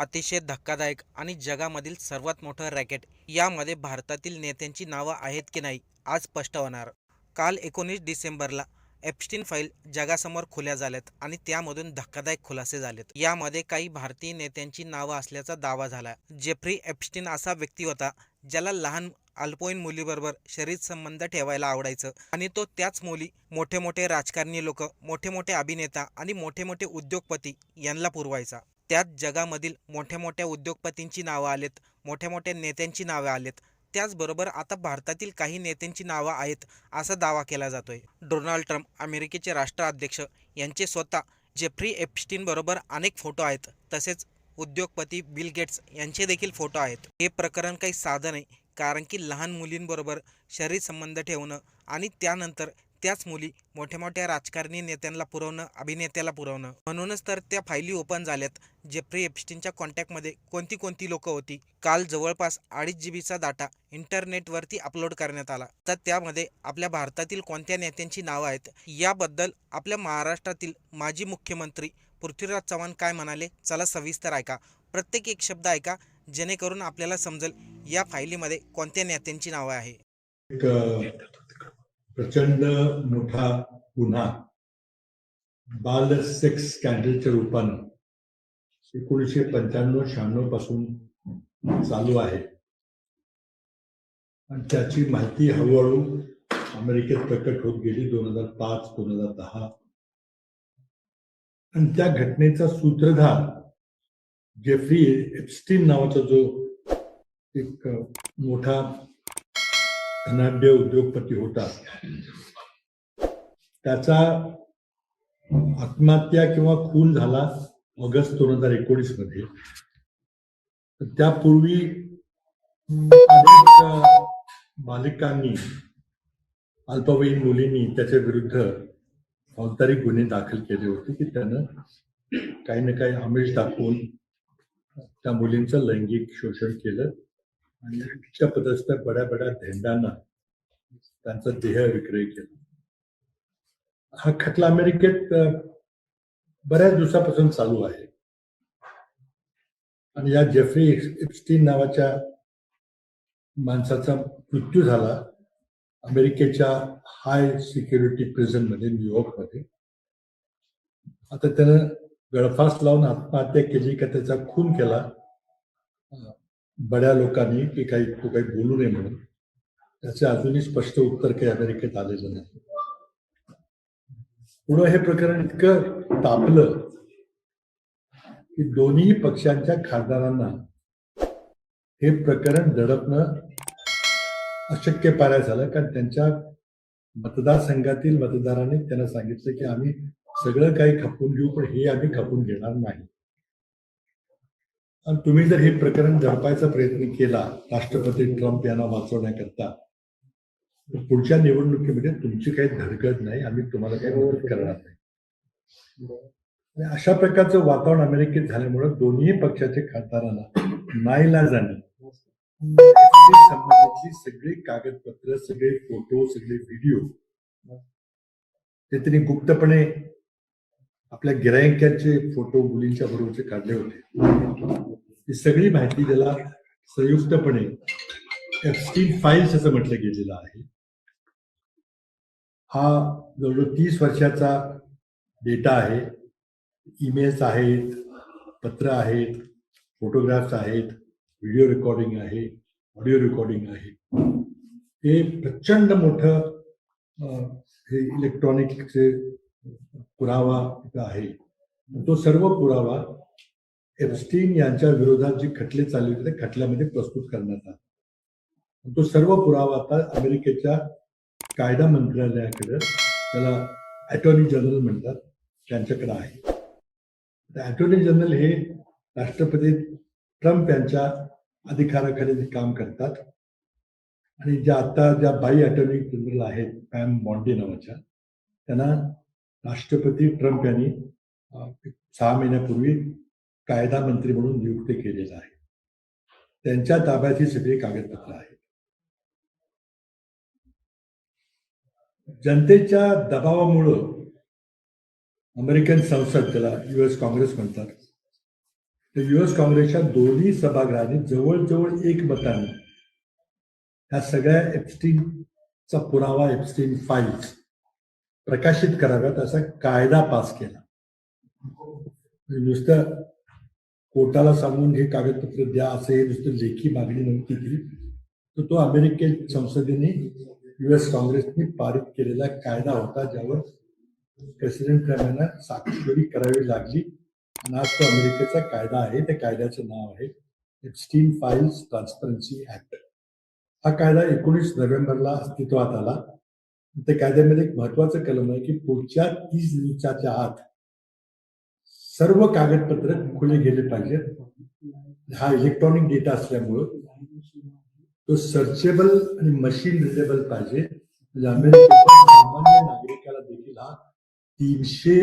अतिशय धक्कादायक आणि जगामधील सर्वात मोठं रॅकेट. यामध्ये भारतातील नेत्यांची नावं आहेत की नाही आज स्पष्ट होणार. काल एकोणीस डिसेंबरला एप्स्टीन फाईल जगासमोर खुल्या झाल्यात आणि त्यामधून धक्कादायक खुलासे झालेत. यामध्ये काही भारतीय नेत्यांची नावं असल्याचा दावा झाला. जेफ्री एप्स्टीन असा व्यक्ती होता ज्याला लहान अल्पवयीन मुलीबरोबर शरीर संबंध ठेवायला आवडायचं आणि तो त्याच मुली मोठे मोठे राजकारणी लोक मोठे मोठे अभिनेता आणि मोठे मोठे उद्योगपती यांना पुरवायचा. त्यात जगामधील मोठ्या मोठ्या उद्योगपतींची नावं आलेत मोठ्या मोठ्या नेत्यांची नावं आलेत. त्याचबरोबर आता भारतातील काही नेत्यांची नावं आहेत असा दावा केला जातोय. डोनाल्ड ट्रम्प अमेरिकेचे राष्ट्राध्यक्ष यांचे स्वतः जेफ्री एप्स्टीनबरोबर अनेक फोटो आहेत. तसेच उद्योगपती बिल गेट्स यांचे देखील फोटो आहेत. हे प्रकरण काही साधं नाही कारण की लहान मुलींबरोबर शरीर संबंध ठेवणं आणि त्यानंतर त्याच मुली मोठ्या मोठ्या राजकारणी नेत्यांना पुरवणं अभिनेत्याला पुरवणं. म्हणूनच तर त्या फायली ओपन झाल्यात. जेफ्री एप्स्टीनच्या कॉन्टॅक्टमध्ये कोणती कोणती लोकं होती? काल जवळपास अडीच जी बीचा डाटा इंटरनेटवरती अपलोड करण्यात आला. तर त्यामध्ये आपल्या भारतातील कोणत्या नेत्यांची नावं आहेत? याबद्दल आपल्या महाराष्ट्रातील माजी मुख्यमंत्री पृथ्वीराज चव्हाण काय म्हणाले? चला सविस्तर ऐका. प्रत्येक एक शब्द ऐका जेणेकरून आपल्याला समजेल या फायलीमध्ये कोणत्या नेत्यांची नावं आहे? प्रचंड मोठा गुन्हा. बाल सेक्स स्कॅन्डलच्या रूपानं एकोणीसशे पंच्याण्णव शहाण्णवपासून चालू आहे. आणि त्याची माहिती हळूहळू अमेरिकेत प्रकट होत गेली दोन हजार पाच दोन हजार दहा. आणि त्या घटनेचा सूत्रधार जेफ्री एप्स्टीन नावाचा जो एक मोठा धनाढ्य उद्योगपती होता त्याचा आत्महत्या किंवा खून झाला ऑगस्ट दोन हजार एकोणीसमध्ये. त्यापूर्वी अनेक बालिकांनी अल्पवयीन मुलींनी त्याच्या विरुद्ध फौजदारी गुन्हे दाखल केले होते की त्यानं काही ना काही आमिष दाखवून त्या मुलींचं लैंगिक शोषण केलं. आणि उच्च बड्या बड्या धेंडांना त्यांचा देह विक्रय केला. हा खटला अमेरिकेत बऱ्याच दिवसापासून चालू आहे. आणि या जेफ्री एप्स्टीन नावाच्या माणसाचा मृत्यू झाला अमेरिकेच्या हाय सिक्युरिटी प्रिझनमध्ये न्यूयॉर्कमध्ये आता त्यानं गळफास लावून आत्महत्या केली का त्याचा खून केला बड्या लोकांनी की काही तो काही बोलू नये म्हणून. त्याचे अजूनही स्पष्ट उत्तर काही अमेरिकेत आलेलं नाही. पुढं हे प्रकरण इतकं तापलं की दोन्ही पक्षांच्या खासदारांना हे प्रकरण दडपणं अशक्य पारा झालं. कारण त्यांच्या मतदारसंघातील मतदारांनी त्यांना सांगितलं की आम्ही सगळं काही खपून घेऊ पण हे आम्ही खपून घेणार नाही. तुम्ही जर हे प्रकरण दडपायचा प्रयत्न केला राष्ट्रपती ट्रम्प यांना वाचवण्याकरता पुढच्या निवडणुकीमध्ये तुमची काही धडकत नाही आम्ही तुम्हाला काही मदत करणार नाही. आणि अशा प्रकारचं वातावरण अमेरिकेत झाल्यामुळे दोन्ही पक्षाचे खासदारांना नाईलाजाने संबंधीची सगळी कागदपत्र सगळे फोटो सगळे व्हिडिओ ते त्यांनी गुप्तपणे आपल्या गिरायकांचे फोटो मुलींच्या बरोबरचे काढले होते. ही सगळी माहिती त्याला संयुक्तपणे एफस्टीन फाईल्स असं म्हटलं गेलेलं आहे. हा जवळजवळ तीस वर्षाचा डेटा आहे. ईमेल्स आहेत पत्र आहेत फोटोग्राफ्स आहेत व्हिडिओ रेकॉर्डिंग आहे ऑडिओ रेकॉर्डिंग आहे. हे प्रचंड मोठं हे इलेक्ट्रॉनिकचे पुरावा आहे. तो सर्व पुरावा एपस्टीन यांच्या विरोधात जे खटले चालले होते त्या खटल्यामध्ये प्रस्तुत करण्यात आला. तो सर्व पुरावा आता अमेरिकेच्या कायदा मंत्रालयाकडे त्याला अटॉर्नी जनरल म्हणतात त्यांच्याकडे आहे. अटॉर्नी जनरल हे राष्ट्रपती ट्रम्प यांच्या अधिकाराखाली काम करतात आणि ज्या आता ज्या बाई अटॉर्नी जनरल आहेत पॅम बॉन्डी नावाच्या त्यांना राष्ट्रपती ट्रम्प यांनी सहा महिन्यापूर्वी कायदा मंत्री म्हणून नियुक्त केलेलं आहे. त्यांच्या ताब्यात ही सगळी कागदपत्र आहेत. जनतेच्या दबावामुळं अमेरिकन संसद त्याला युएस काँग्रेस म्हणतात तर युएस काँग्रेसच्या दोन्ही सभागृहांनी जवळजवळ एक मताने ह्या सगळ्या एप्स्टीनचा पुरावा एप्स्टीन फाईल्स प्रकाशित कराव्यात असा कायदा पास केला. नुसतं कोर्टाला सांगून हे कागदपत्र द्या असं हे नुसतं लेखी मागणी नव्हती केली तर तो अमेरिकन संसदेने युएस काँग्रेसने पारित केलेला कायदा होता ज्यावर प्रेसिडेंट ट्रम्प यांना साक्षरी करावी लागली. आणि आज तो अमेरिकेचा कायदा आहे त्या कायद्याचं नाव आहे एक्स्टीन फाईल्स ट्रान्सपरन्सी ऍक्ट हा कायदा एकोणीस नोव्हेंबरला अस्तित्वात आला. त्या कायद्यामध्ये एक महत्वाचं कलम आहे की पुढच्या तीस दिवसाच्या आत सर्व कागदपत्र खुले गेले पाहिजेत. हा इलेक्ट्रॉनिक डेटा असल्यामुळं तो सर्चेबल आणि मशीन रिडेबल पाहिजे. म्हणजे अमेरिकेच्या सामान्य नागरिकाला देखील हा तीनशे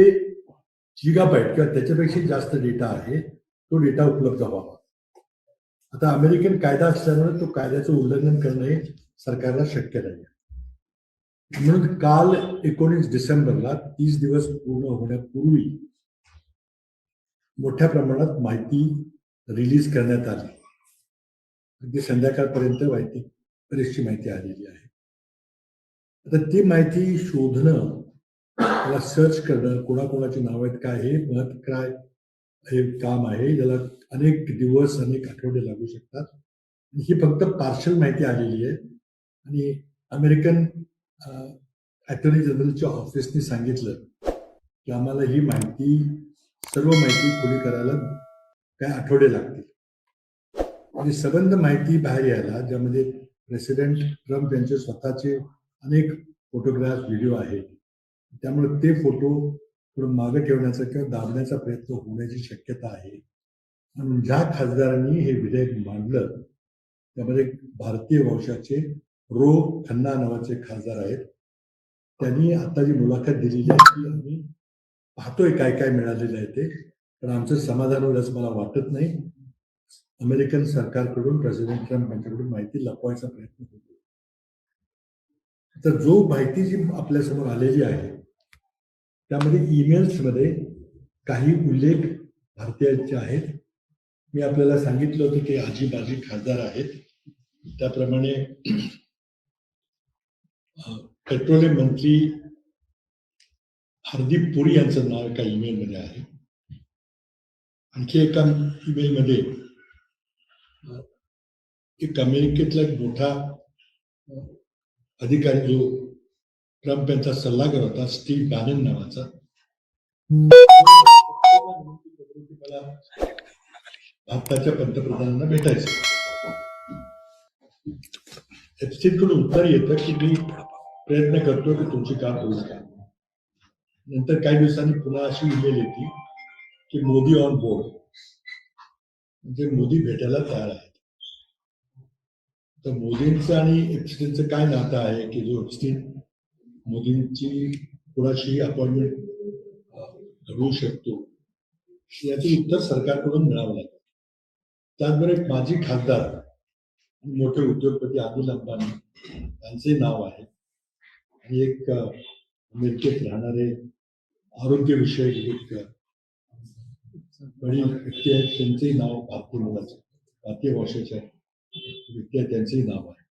जिगाबाईट किंवा त्याच्यापेक्षा जास्त डेटा आहे तो डेटा उपलब्ध व्हावा. आता अमेरिकन कायदा असल्यामुळे तो कायद्याचं उल्लंघन करणं हे सरकारला शक्य नाही म्हणून काल एकोणीस डिसेंबरला तीस दिवस पूर्ण होण्यापूर्वी मोठ्या प्रमाणात माहिती रिलीज करण्यात आली. अगदी संध्याकाळपर्यंत माहिती बरीचशी माहिती आलेली आहे. आता ती माहिती शोधणं त्याला सर्च करणं कोणाकोणाची नाव आहेत काय हे मत काय हे काम आहे ज्याला अनेक दिवस अनेक आठवडे लागू शकतात. ही फक्त पार्शल माहिती आलेली आहे. आणि अमेरिकन अटॉर्नी जनरलच्या ऑफिसने सांगितलं की आम्हाला ही माहिती सर्व माहिती खुली करायला काय आठवडे लागतील. आणि सबंध माहिती बाहेर यायला ज्यामध्ये प्रेसिडेंट ट्रम्प यांचे स्वतःचे अनेक फोटोग्राफ व्हिडिओ आहेत त्यामुळे ते फोटो थोडं मागे ठेवण्याचा किंवा दाबण्याचा प्रयत्न होण्याची शक्यता आहे. आणि ज्या खासदारांनी हे विधेयक मांडलं त्यामध्ये भारतीय वंशाचे रो खन्ना नावाचे खासदार आहेत. त्यांनी आता जी मुलाखत दिलेली आहे. ती आम्ही पाहतोय काय काय मिळालेलं आहे ते. पण आमचं समाधान होईल असं मला वाटत नाही. अमेरिकन सरकारकडून प्रेसिडेंट ट्रम्प यांच्याकडून माहिती लपवायचा प्रयत्न होतो. तर जो माहिती जी आपल्यासमोर आलेली आहे त्यामध्ये ईमेल्समध्ये काही उल्लेख भारतीयांचे आहेत. मी आपल्याला सांगितलं होतं की आजी बाजी खासदार आहेत. त्याप्रमाणे पेट्रोलियम मंत्री हरदीप पुरी यांचं नाव एका ईमेलमध्ये आहे. आणखी एका ईमेलमध्ये एक अमेरिकेतला एक मोठा अधिकारी जो ट्रम्प यांचा सल्लागार होता स्टीव्ह बॅनन नावाचा. मला भारताच्या पंतप्रधानांना भेटायचं. कडून उत्तर येतं की मी प्रयत्न करतो की तुमची काम होईल का नंतर काही दिवसांनी पुन्हा अशी इमेल येते की मोदी ऑन बोर्ड म्हणजे मोदी भेटायला तयार आहेत. तर मोदींचं आणि एप्स्टीनचं काय नातं आहे की जो एप्स्टीन मोदींची कुणाशी अपॉइंटमेंट घडवू शकतो याचं उत्तर सरकारकडून मिळावं लागेल. त्याचबरोबर एक माजी खासदार मोठे उद्योगपती अनिल अंबानी यांचे नाव आहे. आणि एक अमेरिकेत राहणारे आरोग्यविषयक एक वडील व्यक्ती आहेत त्यांचंही नाव भारतीय मुलाचं भारतीय भाषेच्या व्यक्ती आहेत त्यांचंही नाव आहे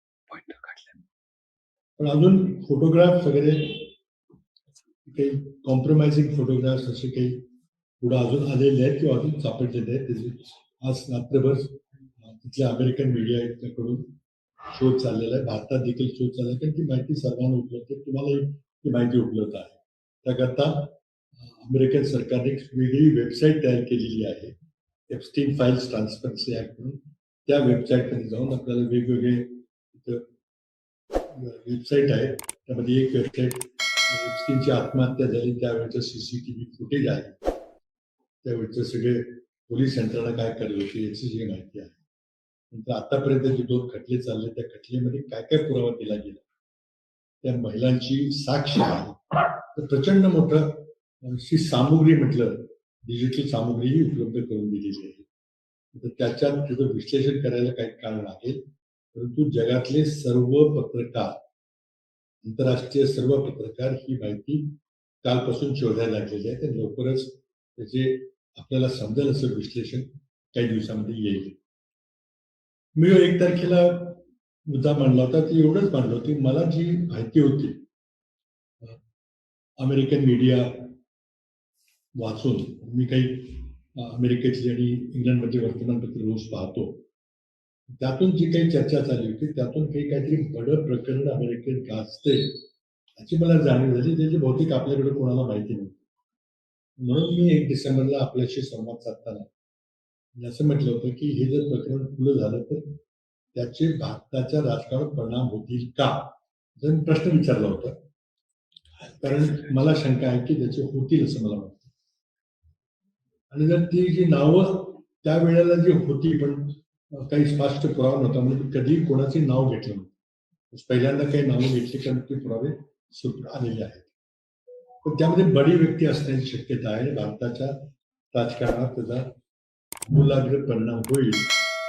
पण अजून फोटोग्राफ्स वगैरे काही कॉम्प्रोमाइजिंग फोटोग्राफ्स असे काही पुढे अजून आलेले आहेत किंवा अजून सापडलेले आहेत त्याचे आज रात्रभर तिथल्या अमेरिकन मीडियाकडून शोध चाललेला आहे भारतात देखील शोध चालला आहे कारण ती माहिती सर्वांना उपलब्ध आहे तुम्हालाही ती माहिती उपलब्ध आहे त्याकरता अमेरिकन सरकारने वेगळी वेबसाईट तयार केलेली आहे. एप्स्टीन फाईल्स ट्रान्सपरन्सी ऍक्ट म्हणून. त्या वेबसाईटमध्ये जाऊन आपल्याला वेगवेगळे वेबसाईट आहे. त्यामध्ये एक वेबसाईट एप्स्टीनची आत्महत्या झाली त्यावेळेचं सीसीटीव्ही फुटेज आहे. त्यावेळेचं सगळे पोलीस यंत्रणा काय करत होती याची जी माहिती आहे. नंतर आतापर्यंत जे दोन खटले चालले त्या खटलेमध्ये काय काय पुरावा दिला गेला? त्या महिलांची साक्ष आहे. तर प्रचंड मोठं शी सामुग्री म्हटलं डिजिटल सामुग्रीही उपलब्ध करून दिलेली आहे. तर त्याच्यात त्याचं विश्लेषण करायला काही काळ लागेल. परंतु जगातले सर्व पत्रकार आंतरराष्ट्रीय सर्व पत्रकार ही माहिती कालपासून शोधायला लागलेली आहे. तर लवकरच त्याचे आपल्याला समजेल असं विश्लेषण काही दिवसामध्ये येईल. मी एक तारखेला मुद्दा मांडला होता. ती एवढंच मांडलं होती. मला जी माहिती होती अमेरिकन मीडिया वाचून मी काही अमेरिकेची अमेरिकेतली आणि इंग्लंडमधली वर्तमानपत्र रोज पाहतो. त्यातून जी काही चर्चा चालली होती त्यातून काही काहीतरी बडं प्रकरण अमेरिकेत गाजते याची मला जाणीव झाली. त्याची बहुतेक आपल्याकडे कोणाला माहिती नव्हती म्हणून मी एक डिसेंबरला आपल्याशी संवाद साधताना असं म्हटलं होतं की हे जर प्रकरण खुलं झालं तर त्याचे भारताच्या राजकारणात परिणाम होतील का? जर मी प्रश्न विचारला होता. कारण मला शंका आहे की त्याचे होतील असं मला वाटतं. आणि जर ती जी नावं त्यावेळेला जी होती, पण काही स्पष्ट पुरावा नव्हता म्हणून कधी नाव घेतलं नव्हतं. पहिल्यांदा काही नावं घेतली कारण ते पुरावे आलेले आहेत. त्यामध्ये बडी व्यक्ती असण्याची शक्यता आहे. भारताच्या राजकारणात त्याचा मूलाग्र परिणाम होईल,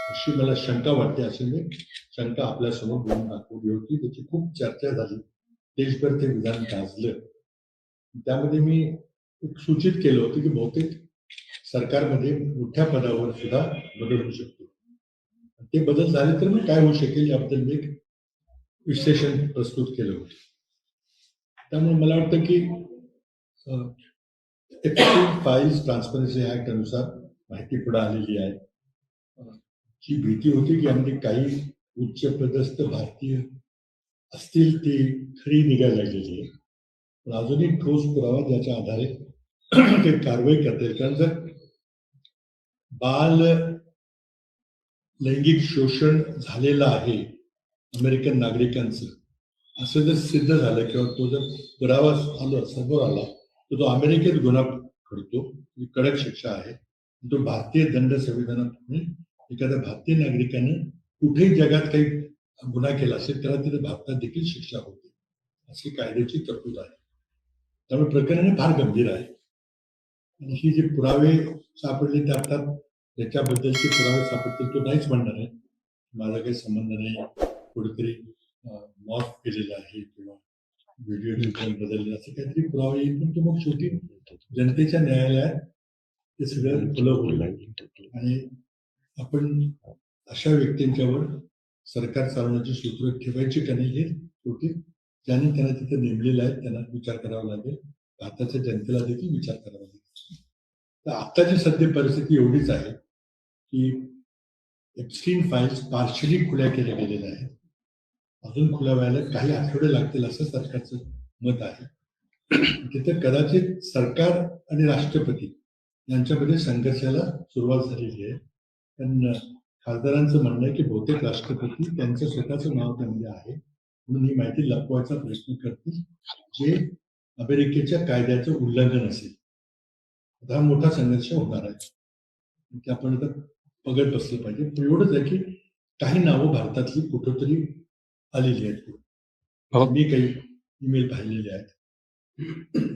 अशी मला शंका वाटते, अशी मी शंका आपल्यासमोर बोलून दाखवली होती त्याची खूप चर्चा झाली. देशभर ते विधान गाजलं. त्यामध्ये मी एक सूचित केलं होतं की बहुतेक सरकारमध्ये मोठ्या पदावर सुद्धा बदल होऊ शकतो. ते बदल झाले तर मग काय होऊ शकेल याबद्दल मी एक विश्लेषण प्रस्तुत केलं होतं. त्यामुळे मला वाटतं की फाईल्स ट्रान्सपरन्सी ऍक्ट अनुसार माहिती पुढे आलेली आहे. जी भीती होती की यामध्ये काही उच्च पदस्थ भारतीय असतील ती खरी निघायला लागलेली आहे. पण अजूनही ठोस पुरावा ज्याच्या आधारे ते कारवाई करता येईल. कारण जर बाल लैंगिक शोषण झालेलं आहे अमेरिकन नागरिकांचं. असं जर सिद्ध झालं किंवा तो जर पुरावा आला समोर आला तर तो अमेरिकेत गुन्हा करतो कडक शिक्षा आहे. तो भारतीय दंड संविधानात एखाद्या भारतीय नागरिकाने कुठेही जगात काही गुन्हा केला असेल त्याला तिथे भारतात देखील शिक्षा होते. अशी कायद्याची तरतूद आहे. त्यामुळे प्रकरण फार गंभीर आहे. आणि ही जे पुरावे सापडले ते अर्थात त्याच्याबद्दलचे पुरावे सापडतील तो नाहीच म्हणणार आहे. माझा काही संबंध नाही. कुठेतरी मॉफ केलेला आहे किंवा व्हिडिओ बदलले. असे काहीतरी पुरावे येईल पण तो मग शेवटी जनतेच्या न्यायालयात ते सगळं खुलं होईल. आणि आपण अशा व्यक्तींच्यावर सरकार चालवण्याची सूत्र ठेवायची का नाही हे शेवटी ज्यांनी त्यांना तिथे नेमलेलं आहे त्यांना विचार करावा लागेल. भारताच्या जनतेला देखील विचार करावा लागेल. तर आत्ताची सध्या परिस्थिती एवढीच आहे. की एक्स्ट्रीम फाईल्स पार्शली खुल्या केल्या गेलेल्या आहेत. अजून खुल्या व्हायला काही आठवडे लागतील असं सरकारचं मत आहे. तिथे कदाचित सरकार आणि राष्ट्रपती यांच्यामध्ये संघर्षाला सुरुवात झालेली आहे. पण खासदारांचं म्हणणं आहे की बहुतेक राष्ट्रपती त्यांचं स्वतःचं नाव त्यामध्ये आहे. म्हणून ही माहिती लपवायचा प्रयत्न करतील. जे अमेरिकेच्या कायद्याचं उल्लंघन असेल. आता हा मोठा संघर्ष होणार आहे. ते आपण आता बघत बसलं पाहिजे. पण एवढंच आहे की काही नावं भारतातली कुठंतरी आलेली आहेत. हो. मी काही ईमेल पाहिलेले आहेत.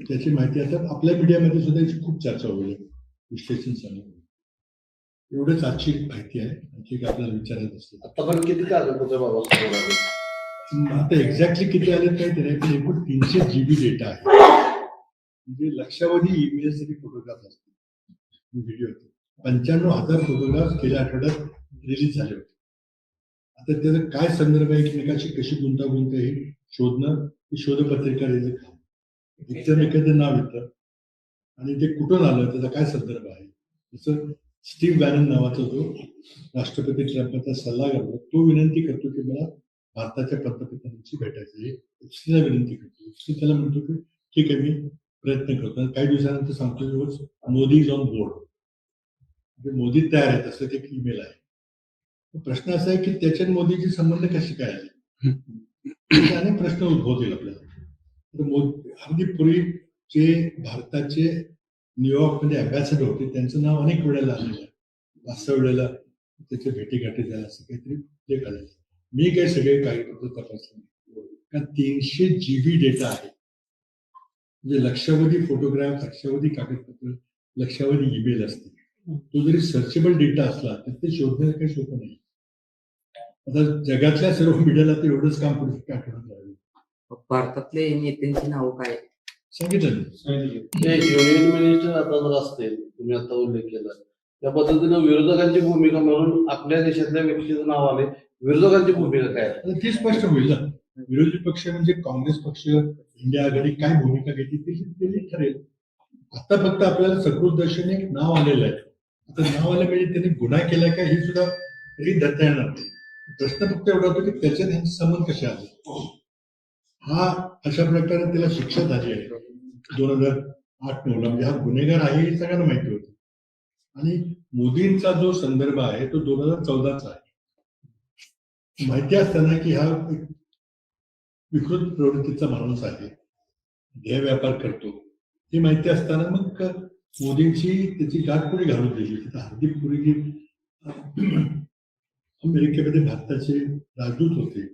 त्याची माहिती आता आपल्या मीडियामध्ये सुद्धा याची खूप चर्चा होईल. विश्लेषण चालू होईल. एवढंच आजची माहिती आहे. आणखी आपल्याला विचारायचं असतं. आता पण किती कागदपत्र बाबा? समोर आता एक्झॅक्टली किती आले काही नाही पण एकूण तीनशे जीबी डेटा आहे. म्हणजे लक्षावधी ईमेल्स आणि फोटोग्राफ असतील. व्हिडिओ पंच्याण्णव हजार फोटोग्राफ गेल्या आठवड्यात रिलीज झाले होते. आता त्याचा काय संदर्भ आहे एकमेकाशी कशी गुंतागुंत आहे हे शोधणं ही शोधपत्रिका रिलीज एकदम एखादं नाव येतं. आणि ते कुठून आलं त्याचा काय संदर्भ आहे? जसं स्टीव्ह बॅनन नावाचा जो राष्ट्रपती ट्रम्पचा सल्ला करतो तो विनंती करतो की मला भारताच्या पंतप्रधानांची भेटायची आहे. विनंती करतो. एफसी त्याला म्हणतो की ठीक आहे मी प्रयत्न करतो. आणि काही दिवसानंतर सांगतो की मोदी इज ऑन बोर्ड. म्हणजे मोदी तयार आहेत असं एक ईमेल आहे. प्रश्न असा आहे की त्याच्यात मोदीचे संबंध कसे काय आले अनेक प्रश्न उद्भवतील आपल्याला. तर मोदी अगदी पूर्वी जे भारताचे न्यूयॉर्कमध्ये अँबॅसेडर होते त्यांचं नाव अनेक वेळेला आलेलं आहे. पाच सहा वेळेला त्याच्या भेटीगाठी झाल्या असं काहीतरी ते आलेलं मी काही सगळे कागदपत्र तपासले कारण तीनशे जीबी डेटा आहे. म्हणजे लक्षावधी फोटोग्राफ लक्षावधी कागदपत्र लक्षावधी ईमेल असते तो जरी सर्चेबल डेटा असला तर ते शोधणं काही सोपं नाही. आता जगातल्या सर्व मीडियाला तर एवढंच काम करू शकतं आठवड्यात राहावे भारतातले नेत्यांची नावं काय? सांगितलं ते युनियन मिनिस्टर आता जर असतील तुम्ही आता उल्लेख केला. त्या पद्धतीनं विरोधकांची भूमिका म्हणून आपल्या देशातल्या व्यक्तीचं नाव आले. विरोधकांची भूमिका काय? ती स्पष्ट होईल ना. विरोधी पक्ष म्हणजे काँग्रेस पक्ष इंडिया आघाडी काय भूमिका घेते ती ठरेल. आता फक्त आपल्याला सकृत एक नाव आलेलं आहे. आता नावाला म्हणजे त्यांनी गुन्हा केलाय का हे सुद्धा धरता येणार नाही. प्रश्न फक्त एवढा होतो की त्याच्यात यांचे संबंध कसे आले? हा अशा प्रकारे त्याला शिक्षा झाली आहे. दोन हजार आठ नऊ ला म्हणजे हा गुन्हेगार आहे हे सगळ्यांना माहिती होती. आणि मोदींचा जो संदर्भ आहे तो दोन हजार चौदाचा आहे. माहिती असताना की हा विकृत प्रवृत्तीचा माणूस आहे. ध्येय व्यापार करतो. हे माहिती असताना मग मोदींची त्याची गाठ पुढे घालून दिली तिथं हार्दिक पुरी जी अमेरिकेमध्ये भारताचे राजदूत होते.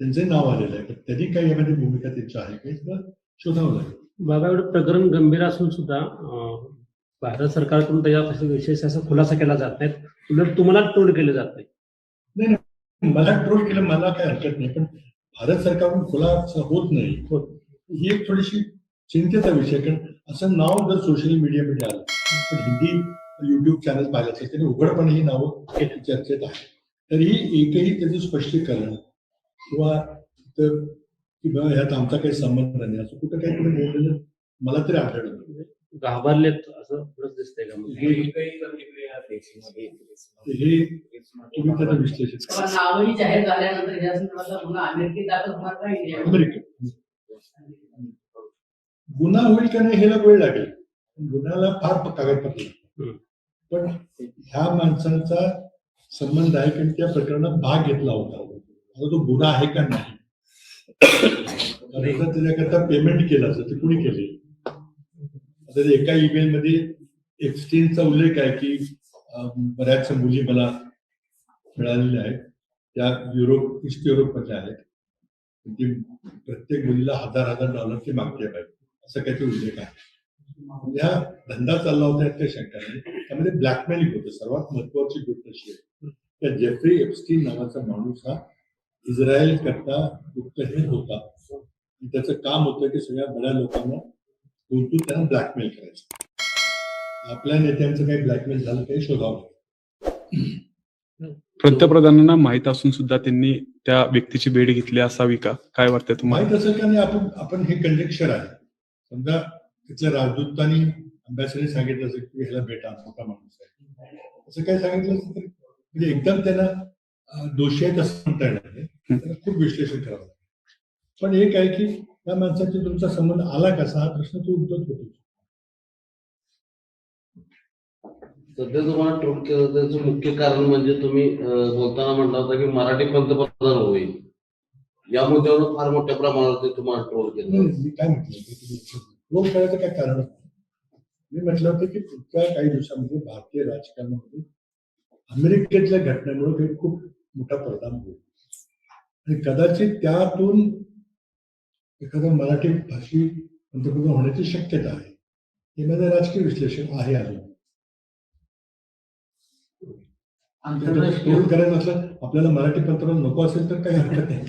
त्यांचे नाव आलेलं आहे. तर त्यांनी काही यामध्ये भूमिका त्यांची आहे काही सुद्धा शोधावं लागेल. बाबा एवढं प्रकरण गंभीर असून सुद्धा भारत सरकारकडून त्याच्या विशेष असा खुलासा केला जात नाही. उलट तुम्हाला टोल केले जात नाही. मला ट्रोल केलं मला काय हरकत नाही. पण भारत सरकारकडून खुलासा होत नाही. ही एक थोडीशी चिंतेचा विषय कारण असं नाव जर सोशल मीडियामध्ये आलं पण हिंदी युट्यूब चॅनल पाहिलं असेल तरी उघडपणे ही नावं चर्चेत आहे तरीही एकही त्याचं स्पष्टीकरण किंवा तर की बाबा ह्यात आमचा काही संबंध नाही. असं कुठं काही कुठे बोललेलं मला तरी आढळलं नाही. घाबरलेत असं थोडंच दिसतंय का हे तुम्ही त्याचं विश्लेषण करा. पण नावही जाहीर झाल्यानंतर या संदर्भातला गुन्हा अमेरिकेत. अमेरिकेत. गुन्हा होईल का नाही ह्याला वेळ लागेल. गुन्ह्याला फार कागदपत्र. पण ह्या माणसांचा संबंध आहे कारण त्या प्रकरणात भाग घेतला होता. तो गुन्हा आहे का नाही? त्याच्याकरता पेमेंट केलं असं. ते कुणी केले? आता एका ईमेल मध्ये एक्सचेंजचा उल्लेख आहे की अं, बऱ्याच मुली मला मिळालेल्या आहेत. त्या युरोप ईस्ट युरोप मधल्या आहेत. ती प्रत्येक मुलीला हजार हजार डॉलर ते मागते पाहिजे असं काहीतरी उल्लेख आहे या धंदा चालला होता यात काही शंका नाही त्यामध्ये ब्लॅकमेलिंग होतं. सर्वात महत्वाची गोष्ट अशी आहे त्या जेफ्री एप्स्टीन नावाचा माणूस हा इस्रायल करता गुप्तहेर होता त्याचं काम होतं की सगळ्या बड्या लोकांना गुंतून त्यांना ब्लॅकमेल करायचं. आपल्या नेत्यांचं काही ब्लॅकमेल झालं काही शोधावं पंतप्रधानांना माहीत असून सुद्धा त्यांनी त्या व्यक्तीची भेट घेतली असावी का? काय वाटतंय तुम्हाला? माहीत असेल का नाही आपण आपण हे कंजेक्चर आहे. समजा तिथल्या राजदूतांनी अभ्यासाने सांगितलं असेल की ह्याला भेटा मोठा माणूस आहे. असं काय सांगितलं असेल तर म्हणजे एकदम त्यांना दोषी आहेत असं म्हणता येणार नाही. त्याला खूप विश्लेषण करावं लागेल. पण एक आहे की त्या माणसाचा तुमचा संबंध आला कसा हा प्रश्न तो उद्भवत होतो. सध्या तुम्हाला ट्रोल केलं त्याचं मुख्य कारण म्हणजे तुम्ही बोलताना म्हणला होता की मराठी पंतप्रधान होईल. या फार मोठ्या तुम्हाला ट्रोल केलं नाही, मी काय म्हटलं करायचं काय कारण. मी म्हटलं होतं की पुढच्या काही दिवसामध्ये भारतीय राजकारणामध्ये अमेरिकेतल्या घटनेमुळे काही खूप मोठा परिणाम होईल. आणि कदाचित त्यातून एखादा मराठी भाषी पंतप्रधान होण्याची शक्यता आहे. हे माझं राजकीय विश्लेषण आहे अजून. आंतरराष्ट्रीय असलं आपल्याला मराठी पंतप्रधान नको असेल तर काही हरकत नाही.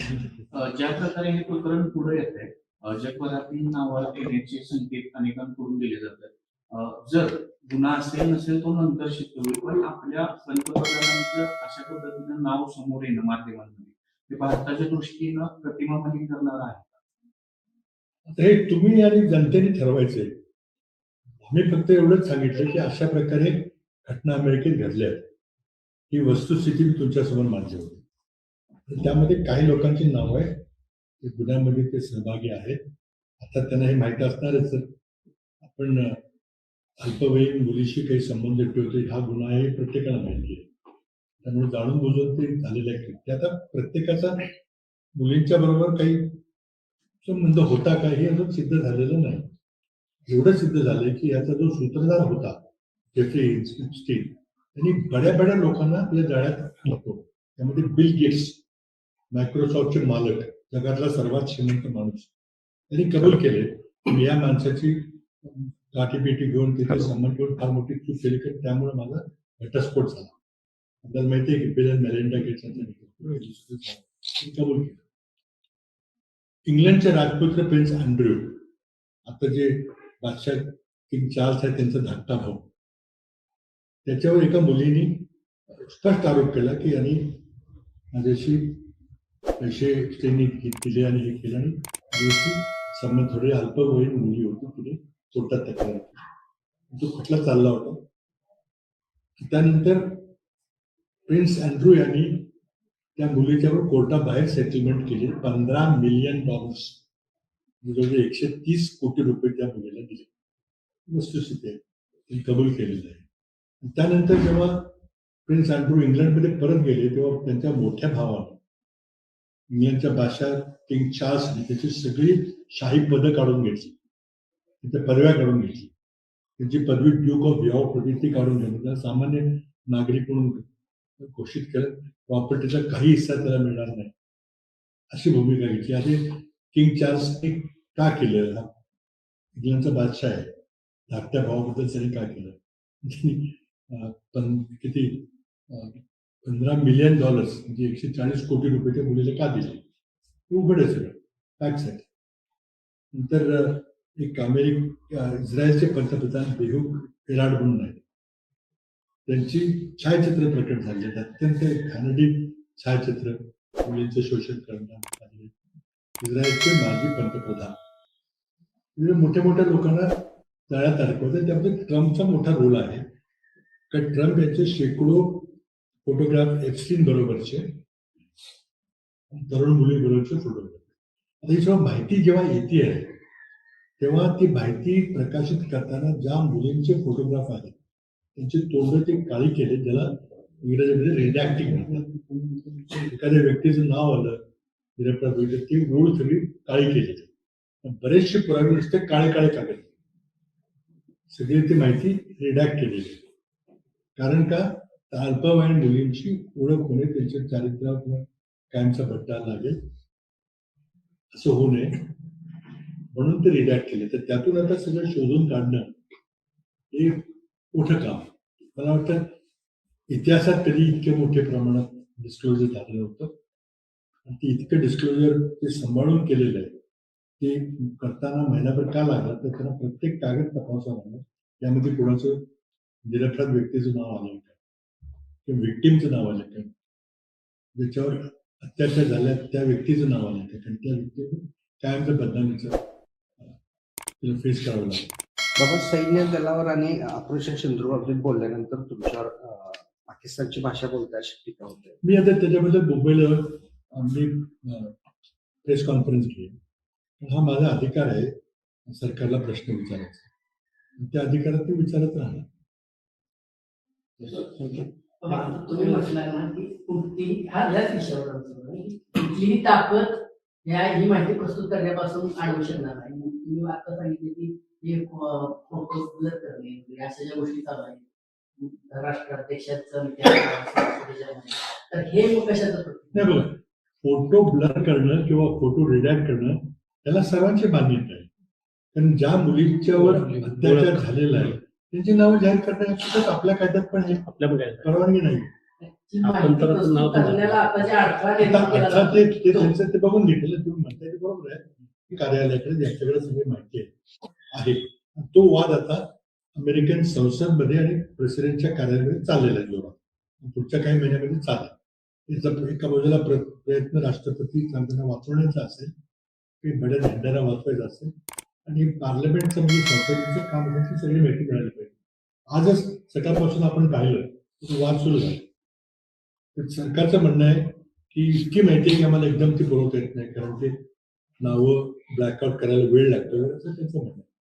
ज्या प्रकारे हे प्रकरण पुढे येत आहे जगभरातील नावं येण्याचे संकेत अनेकांकडून दिले जातात. जर गुन्हा असेल नसेल तो नंतर सिद्ध होईल पण आपल्या पंतप्रधानांचं अशा पद्धतीनं नाव समोर येणं माध्यमांमध्ये ते भारताच्या दृष्टीनं प्रतिमामणी करणार आहे. आता हे तुम्ही आणि जनतेने ठरवायचंय. आम्ही फक्त एवढंच सांगितलं की अशा प्रकारे घटना अमेरिकेत घडल्या आहेत. ही वस्तुस्थिती मी तुमच्यासमोर मांडली होती. त्यामध्ये काही लोकांची नावं आहे ते गुन्ह्यामध्ये ते सहभागी आहेत. आता त्यांना हे माहीत असणारच आपण अल्पवयीन मुलीशी काही संबंध ठेवतो. हा गुन्हा हे प्रत्येकाला माहिती आहे. त्यामुळे जाणून बुजून ते झालेले आहे ते आता प्रत्येकाचा मुलींच्या बरोबर काही संबंध होता का हे अजून सिद्ध झालेलं नाही. एवढं सिद्ध झालंय की याचा जो सूत्रधार होता जेफ्री स्टीन त्यांनी बड्या बड्या लोकांना आपल्या जाळ्यात घातलो त्यामध्ये बिल गेट्स मायक्रोसॉफ्टचे मालक जगातला सर्वात श्रीमंत माणूस. त्यांनी कबूल केले की या माणसाची गाठीपेटी घेऊन तिथे संबंध ठेवून फार मोठी चूक केली की त्यामुळे माझा घटस्फोट झाला. आपल्याला माहिती आहे की बिल अँड मेलिंडा गेट्स यांचा. कबूल केलं. इंग्लंडचे राजपुत्र प्रिन्स अँड्र्यू आता जे बादशाह किंग चार्ल्स आहे त्यांचा धाकटा भाऊ. त्याच्यावर एका मुलीने स्पष्ट आरोप केला की यांनी माझ्याशी पैसे त्यांनी केले आणि हे केलं आणि माझ्याशी संबंध थोडे अल्पवयीन मुली होती. तिने कोर्टात तक्रार केली. तो खटला चालला होता? त्यानंतर प्रिन्स अँड्रू यांनी त्या मुलीच्यावर कोर्टाबाहेर सेटलमेंट केली. पंधरा मिलियन डॉलर्स. जवळजवळ एकशे तीस कोटी रुपये त्या मुलीला दिले. वस्तुस्थिती आहे. कबूल केलेलं आहे त्यानंतर जेव्हा प्रिन्स अँड्रू इंग्लंडमध्ये परत गेले तेव्हा त्यांच्या मोठ्या भावाने इंग्लंडच्या बादशाह किंग चार्ल्सने त्याची सगळी शाही पदं काढून घेतली. त्याच्या पदव्या काढून घेतली. त्यांची पदवी ड्यूक ऑफ यॉर्क होती ती काढून घेतली. त्याला सामान्य नागरिक म्हणून घोषित केलं. प्रॉपर्टीचा काही हिस्सा त्याला मिळणार नाही. अशी भूमिका घेतली. आणि किंग चार्ल्सने का केलं? इंग्लंडचा बादशाह आहे. धाकट्या भावाबद्दल त्याने का केलं? किती पंधरा मिलियन डॉलर्स म्हणजे एकशे चाळीस कोटी रुपये त्या मुलीला का दिले? उघड आहे सगळं फॅक्ट्स आहेत नंतर एक अमेरिक इस्रायलचे पंतप्रधान बेहूक एराड म्हणून आहेत. त्यांची छायाचित्र प्रकट झाली आहेत. अत्यंत घाणडी छायाचित्र मुलींचं शोषण करण्यात आले इस्रायलचे माजी पंतप्रधान. म्हणजे मोठ्या मोठ्या लोकांना तळ्यात अडकवतात त्यामध्ये ट्रम्पचा मोठा रोल आहे. कारण ट्रम्प यांचे शेकडो फोटोग्राफ एप्स्टीन बरोबरचे तरुण मुलीबरोबरचे फोटोग्राफ. आता ही जेव्हा माहिती जेव्हा येते आहे तेव्हा ती माहिती प्रकाशित करताना ज्या मुलींचे फोटोग्राफ आहेत त्यांचे तोंड ते काळी केले ज्याला इंग्रजीमध्ये रिडॅक्टिंग म्हणतात. एखाद्या व्यक्तीचं नाव आलं निरपराध होईल ती ओळ सगळी काळी केली. बरेचसे पुरावे नुसते काळे काळे कागद. सगळी ती माहिती रिडॅक्ट केलेली कारण का? अल्पवयीन मुलींची ओळख होणे त्यांच्या चारित्र्यावर कायमचा भट्टा लागेल. असं होऊ नये. म्हणून ते रिडॅक्ट केले. तर त्यातून आता सगळं शोधून काढणं हे मोठं काम मला वाटतं इतिहासात कधी इतके मोठ्या प्रमाणात डिस्क्लोजर झालं नव्हतं. आणि ते इतकं डिस्क्लोजर ते सांभाळून केलेलं आहे. ते करताना महिनाभर का लागला? तर त्यांना प्रत्येक कागद तपासावं लागलं. त्यामध्ये कोणाचं निरपराध व्यक्तीचं नाव आलं किंवा विक्टीमचं नाव आलं का ज्याच्यावर अत्याचार झाल्या त्या व्यक्तीचं नाव आलं का कारण त्या व्यक्तीवर कायमचं बदनामीचं तिला फेस करावं लागलं. बाबा सैन्य दलावर आणि ऑपरेशन सिंधुदुर्गाबद्दल बोलल्यानंतर तुमच्यावर पाकिस्तानची भाषा बोलताय अशी टीका होते मी आता त्याच्याबद्दल मुंबईला मी प्रेस कॉन्फरन्स घेईन. हा माझा अधिकार आहे सरकारला प्रश्न विचारायचा. त्या अधिकारात मी विचारत राहणार. तुम्ही म्हटलं ना की कुठली हा याच विषयावर आमचं कुठलीही ताकद या ही माहिती प्रस्तुत करण्यापासून अडवू शकणार नाही तुम्ही आता सांगितले की हे फोटो ब्लर करणे अशा ज्या गोष्टी चालू आहेत राष्ट्राध्यक्षाचं त्या- तर हे मग कशाचं? नाही बघा फोटो ब्लर करणं किंवा फोटो रिडॅक्ट करणं त्याला सर्वांची मान्यता आहे कारण ज्या मुलींच्यावर अत्याचार झालेला आहे त्यांची नावं जाहीर करण्यात आपल्या कायद्यात पण आहे आपल्या पण काय परवानगी नाही. ती आपण तर नाव पण आता ते ते त्यांचं ते बघून घेतलेलं तुम्ही म्हणताय ते बरोबर आहे. की कार्यालयाकडे यांच्याकडे सगळी माहिती आहे तो वाद आता अमेरिकन संसदमध्ये आणि प्रेसिडेंटच्या कार्यालयामध्ये चाललेला आहे. जोरात. पुढच्या काही महिन्यामध्ये चालेल. याचा एका बाजूला प्र- प्रयत्न राष्ट्रपती वाचवण्याचा असेल की बड्या झेंड्याला वाचवायचा असेल आणि पार्लमेंटचं म्हणजे संसदेचं काम आहे ती सगळी माहिती मिळाली पाहिजे. आजच सकाळपासून आपण पाहिलं वाद सुरू झाला. सरकारचं म्हणणं आहे की इतकी माहिती आहे की आम्हाला एकदम ती पुरवता येत नाही कारण ते नावं ब्लॅकआउट करायला वेळ लागतो. असं त्यांचं म्हणणं आहे.